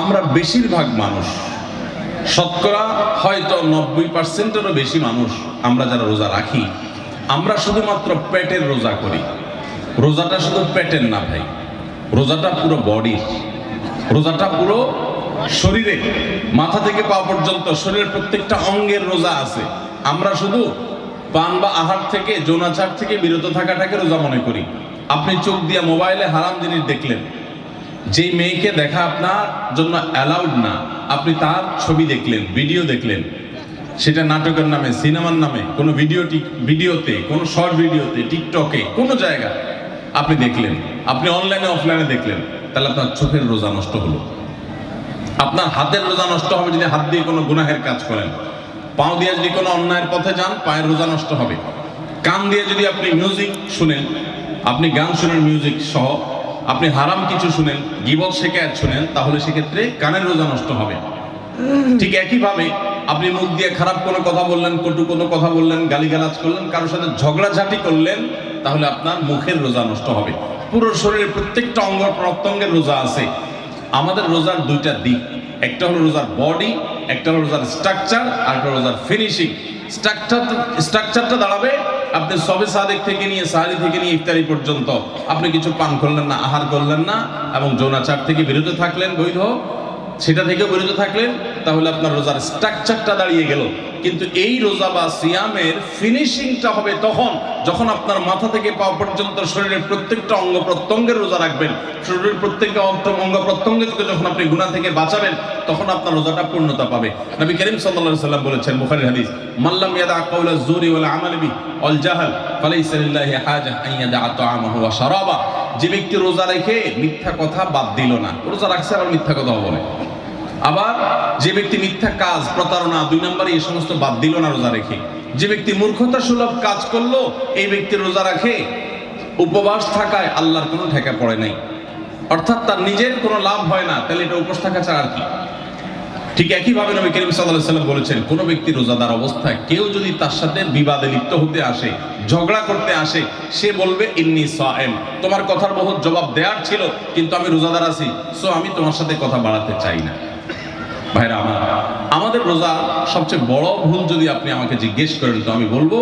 আমরা বেশিরভাগ মানুষ, শতকরা হয়তো নব্বই পার্সেন্টেরও বেশি মানুষ আমরা যারা রোজা রাখি, আমরা শুধুমাত্র পেটের রোজা করি। রোজাটা শুধু পেটের না ভাই, রোজাটা পুরো বডির, রোজাটা পুরো শরীরে মাথা থেকে পা পর্যন্ত শরীরের প্রত্যেকটা অঙ্গের রোজা আছে। আমরা শুধু পান বা আহার থেকে, যৌনাচার থেকে বিরত থাকাটাকে রোজা মনে করি। আপনি চোখ দিয়ে মোবাইলে হারাম জিনিস দেখলেন যেই মেয়েকে দেখা আপনার জন্য অ্যালাউড না, আপনি তার ছবি দেখলেন ভিডিও দেখলেন। সেটা নাটকের নামে, সিনেমার নামে, কোনো ভিডিও ভিডিওতে কোনো শর্ট ভিডিওতে টিকটকে কোনো জায়গা আপনি দেখলেন। আপনি অনলাইনে অফলাইনে দেখলেন। তাহলে আপনার চোখের রোজা নষ্ট হলো। আপনার হাতের রোজা নষ্ট হবে যদি হাত দিয়ে কোনো গুনাহের কাজ করেন। পাও দিয়ে যদি কোনো অন্যায়ের পথে যান, পায়ের রোজা নষ্ট হবে। কান দিয়ে যদি আপনি মিউজিক শুনেন, আপনি গান শুনেন মিউজিক সহ আপনি হারাম কিছু শুনেন গিবল শেখায় শুনেন, তাহলে সেক্ষেত্রে কানের রোজা নষ্ট হবে। ঠিক একইভাবে আপনি মুখ দিয়ে খারাপ কোনো কথা বললেন, কটু কোনো কথা বললেন, গালিগালাজ করলেন, কারোর সাথে ঝগড়াঝাটি করলেন, তাহলে আপনার মুখের রোজা নষ্ট হবে। পুরো শরীরের প্রত্যেকটা অঙ্গ প্রত্যঙ্গের রোজা আছে। আমাদের রোজার দুইটা দিক। একটা হলো রোজার বডি, একটা হলো রোজার স্ট্রাকচার, আর একটা রোজার ফিনিশিং। স্ট্রাকচার স্ট্রাকচারটা দাঁড়াবে আপনি সবে সাদেক থেকে নিয়ে, সাহারি থেকে নিয়ে ইফতারি পর্যন্ত আপনি কিছু পান করলেন না, আহার করলেন না এবং যৌনাচার থেকে বিরত থাকলেন, বৈধ। সেটা থেকে বিরত থাকলেন, তাহলে আপনার রোজার স্ট্রাকচারটা দাঁড়িয়ে গেল। কিন্তু এই রোজা বা সিয়ামের ফিনিশিংটা হবে তখন, যখন আপনার মাথা থেকে পা পর্যন্ত শরীরের প্রত্যেকটা অঙ্গ প্রত্যঙ্গের রোজা রাখবেন। শরীরের প্রত্যেকটা অঙ্গ অঙ্গ প্রত্যঙ্গ থেকে যখন আপনি গুণা থেকে বাঁচাবেন, তখন আপনার রোজাটা পূর্ণতা পাবে। নবী করিম সাল্লাল্লাহু সাল্লাম বলেছেন, বুখারীর হাদিস মাল্লাম ইয়াদা কাওলা জুরি ওয়াল আমাল বি ওয়াল জাহাল, ফালাইসা লিল্লাহি হাজা আন ইয়াদা তাআমাহু ওয়া শারাবা। যে ব্যক্তি রোজা রেখে মিথ্যা কথা বাদ দিল না, রোজা রাখছে আবার মিথ্যা কথা বলে। আবার যে ব্যক্তি মিথ্যা কাজ, প্রতারণা, দুই নম্বরে এই সমস্ত বাদ দিল না রোজা রেখে। যে ব্যক্তি মূর্খতা সুলভ কাজ করল, এই ব্যক্তি রোজা রাখে। উপবাস থাকায় আল্লাহর কোনো ঠেকা পড়ে নাই। অর্থাৎ তার নিজের কোনো লাভ হয় না, তাহলে এটা উপোস থাকা ছাড়া আর কি? ঠিক একইভাবে নবী করিম সাল্লাম বলেছেন, কোন ব্যক্তি রোজাদার অবস্থায় কেউ যদি তার সাথে বিবাদে লিপ্ত হতে আসে, ঝগড়া করতে আসে, সে বলবে, ইন্নি সায়েম। তোমার কথার বহুত জবাব দেওয়ার ছিল, কিন্তু আমি রোজাদার আছি, সো আমি তোমার সাথে কথা বাড়াতে চাই না। ভাইরা, আমার আমাদের রোজা সবচেয়ে বড় ভুল যদি আপনি আমাকে জিজ্ঞেস করেন, তো আমি বলব,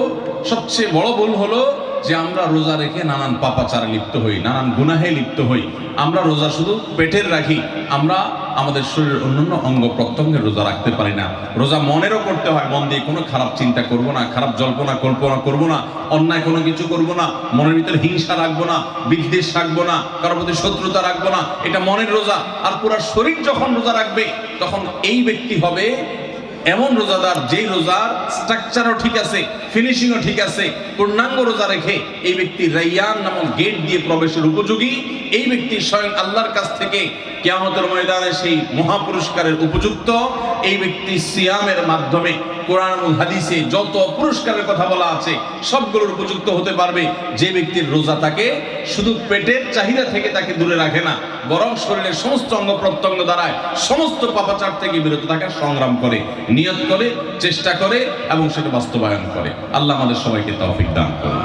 সবচেয়ে বড় ভুল হলো যে আমরা রোজা রেখে নানান পাপাচারে লিপ্ত হই, নানান গুনাহে লিপ্ত হই। আমরা রোজা শুধু পেটের রাখি, আমরা আমাদের শরীরের অন্যান্য অঙ্গ প্রত্যঙ্গে রোজা রাখতে পারি না। রোজা মনেরও করতে হয়, মন দিয়ে কোনো খারাপ চিন্তা করব না, খারাপ জল্পনা, কল্পনা করব না, অন্যায় কোনো কিছু করব না, মনের ভিতরে হিংসা রাখব না, বিদ্বেষ রাখব না, কারোর প্রতি শত্রুতা রাখব না, এটা মনের রোজা। আর পুরো শরীর যখন রোজা রাখবে, তখন এই ব্যক্তি হবে এমন রোজাদার, যেই রোজার স্ট্রাকচারও ঠিক আছে ফিনিশিংও ঠিক আছে, পূর্ণাঙ্গ রোজা রেখে এই ব্যক্তি রাইয়ান নামক গেট দিয়ে প্রবেশের উপযোগী। এই ব্যক্তি স্বয়ং আল্লাহর কাছ থেকে কেয়ামতের ময়দানে সেই মহাপুরস্কারের উপযুক্ত। এই ব্যক্তি সিয়ামের মাধ্যমে কোরআন হাদিসে যত পুরস্কারের কথা বলা আছে, সবগুলোর উপযুক্ত হতে পারবে। যে ব্যক্তির রোজা তাকে শুধু পেটের চাহিদা থেকে তাকে দূরে রাখে না, বরং শরীরের সমস্ত অঙ্গ প্রত্যঙ্গ দ্বারায় সমস্ত পাপাচার থেকে বিরত থাকার সংগ্রাম করে, নিয়ত করে, চেষ্টা করে এবং সেটা বাস্তবায়ন করে। আল্লাহ আমাদের সবাইকে তৌফিক দান করে